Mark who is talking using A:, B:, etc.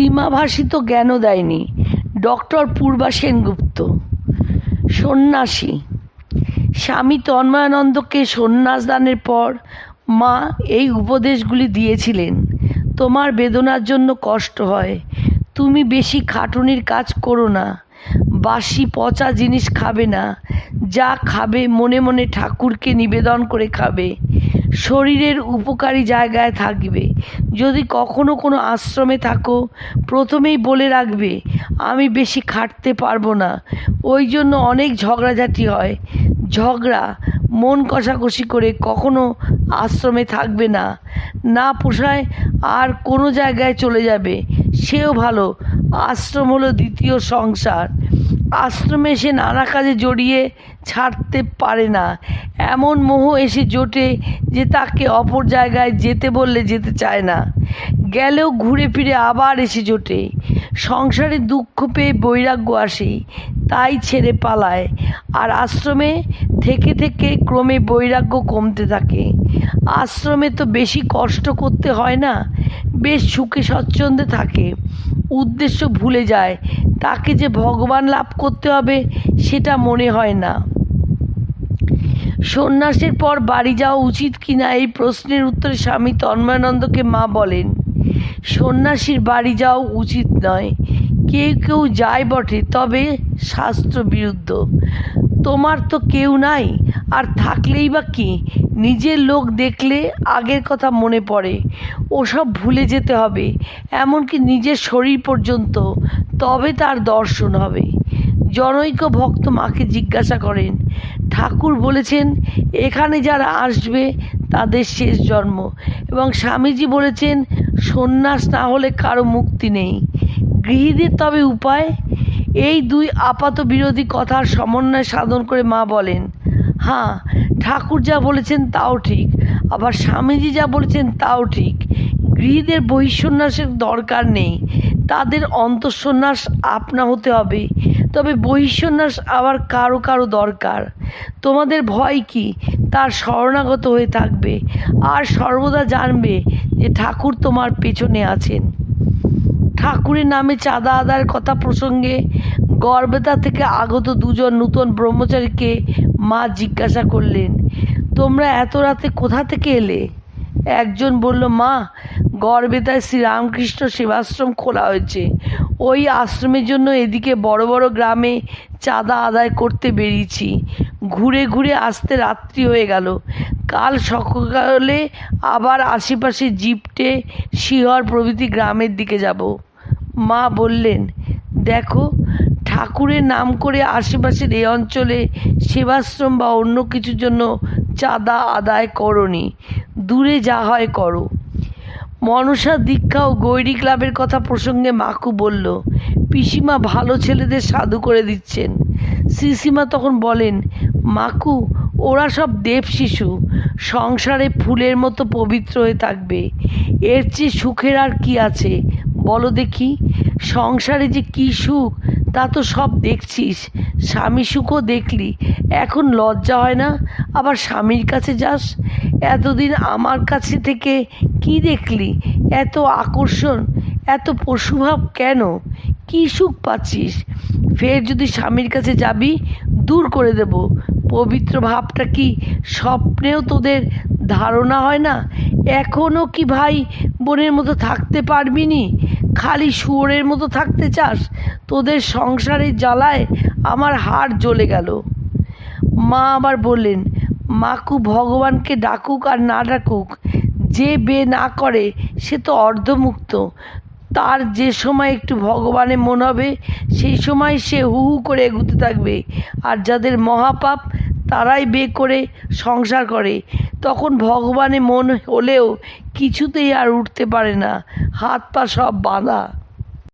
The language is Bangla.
A: শ্রীমাভাসী তো জ্ঞানও দেয়নি। ডক্টর পূর্বা সেনগুপ্ত। সন্ন্যাসী। স্বামী তন্ময়ানন্দকে সন্ন্যাস দানের পর মা এই উপদেশগুলি দিয়েছিলেন, তোমার বেদনার জন্য কষ্ট হয়, তুমি বেশি খাটুনির কাজ করো না, বাসি পচা জিনিস খাবে না, যা খাবে মনে মনে ঠাকুরকে নিবেদন করে খাবে শরীরের উপকারী জায়গায় থাকবে। যদি কখনো কোনো আশ্রমে থাকো, প্রথমেই বলে রাখবে, আমি বেশি খাটতে পারব না। ওই জন্য অনেক ঝগড়াঝাটি হয়। ঝগড়া, মন কষাকষি করে কখনো আশ্রমে থাকবে না। না পোষায় আর কোনো জায়গায় চলে যাবে। সেও ভালো, আশ্রম হলো দ্বিতীয় সংসার। আশ্রমে সে নানা কাজে জড়িয়ে ছাড়তে পারে না। এমন মোহ এসে জোটে যে তাকে অপর জায়গায় যেতে বললে যেতে চায় না। গেলেও ঘুরে ফিরে আবার এসে জোটে। সংসারে দুঃখ পেয়ে বৈরাগ্য আসে, তাই ছেড়ে পালায়। আর আশ্রমে থেকে থেকে ক্রমে বৈরাগ্য কমতে থাকে। আশ্রমে তো বেশি কষ্ট করতে হয় না, বেশ সুখে স্বচ্ছন্দে থাকে। উদ্দেশ্য ভুলে যায়, তাকে যে ভগবান লাভ করতে হবে সেটা মনে হয় না। সন্ন্যাসের পর বাড়ি যাওয়া উচিত কিনা এই প্রশ্নের উত্তরে স্বামী তন্ময়ানন্দকে মা বলেন সন্ন্যাসীর বাড়ি যাওয়া উচিত নয়। কেউ কেউ যায় বটে, তবে শাস্ত্র বিরুদ্ধ তোমার তো কেউ নাই, আর থাকলেই বা কি? নিজের লোক দেখলে আগের কথা মনে পড়ে। ওসব ভুলে যেতে হবে, এমনকি নিজের শরীর পর্যন্ত, তবে তার দর্শন হবে। জনৈক ভক্ত মাকে জিজ্ঞাসা করেন, ঠাকুর বলেছেন, এখানে যারা আসবে, তাদের শেষ জন্ম। এবং স্বামীজি বলেছেন সন্ন্যাস না হলে কারও মুক্তি নেই। গৃহীদের তবে উপায়? এই দুই আপাত বিরোধী কথার সমন্বয় সাধন করে মা বলেন হ্যাঁ ঠাকুর যা বলেছেন তাও ঠিক, আবার স্বামীজি যা বলেছেন তাও ঠিক। গৃহীদের বহিঃসন্ন্যাসের দরকার নেই। তাদের অন্তঃসন্ন্যাস আপনা হতে হবে। তবে বহিঃসন্ন্যাস আবার কারও কারও দরকার। তোমাদের ভয় কি? তার শরণাগত হয়ে থাকবে। আর সর্বদা জানবে যে ঠাকুর তোমার পেছনে আছেন। ঠাকুরের নামে চাঁদা আদায়ের কথা প্রসঙ্গে গড়বেতা থেকে আগত দুজন নূতন ব্রহ্মচারীকে মা জিজ্ঞাসা করলেন, তোমরা এত রাতে কোথা থেকে এলে? একজন বলল, মা গড়বেতায় শ্রীরামকৃষ্ণ সেবাশ্রম খোলা হয়েছে। ওই আশ্রমের জন্য এদিকে বড় বড় গ্রামে চাঁদা আদায় করতে বেরিয়েছি। ঘুরে ঘুরে আসতে রাত্রি হয়ে গেল। কাল সকালে আবার আশেপাশে জিপটে শিহর প্রভৃতি গ্রামের দিকে যাব। মা বললেন, দেখো, ঠাকুরের নাম করে আশেপাশের এই অঞ্চলে সেবাশ্রম বা অন্য কিছুর জন্য চাঁদা আদায় করনি। দূরে যা হয় করো। মনসা দীক্ষা ও গৈরী ক্লাবের কথা প্রসঙ্গে মাকু বলল, পিসিমা ভালো ছেলেদের সাধু করে দিচ্ছেন। সিসিমা তখন বলেন, মাকু, ওরা সব দেব শিশু। সংসারে ফুলের মতো পবিত্র হয়ে থাকবে। এর চেয়ে সুখের আর কি আছে? বলো দেখি, সংসারে যে কী সুখ, তা তো সব দেখছিস। স্বামী সুখও দেখলি, এখন লজ্জা হয় না? আবার স্বামীর কাছে যাস? এতদিন আমার কাছে থেকে কি দেখলি? এত আকর্ষণ, এত পশুভাব কেন? কী সুখ পাচ্ছিস? ফের যদি স্বামীর কাছে যাবি, দূর করে দেব। পবিত্র ভাবটা কি স্বপ্নেও তোদের ধারণা হয় না? এখনও কি ভাই বোনের মতো থাকতে পারবি নি? খালি শুয়োরের মতো থাকতে চাস? তোদের সংসারের জ্বালায় আমার হাড় জ্বলে গেল। মা আবার বললেন মাকু ভগবানকে ডাকুক আর না ডাকুক, যে বে না করে সে তো অর্ধমুক্ত। তার যে সময় একটু ভগবানে মন হবে, সেই সময় সে হু হু করে এগুতে থাকবে। আর যাদের মহাপাপ, তারাই বে করে সংসার করে। তখন ভগবানে মন হলেও কিছুতেই আর উঠতে পারে না। হাত পা সব বাঁধা।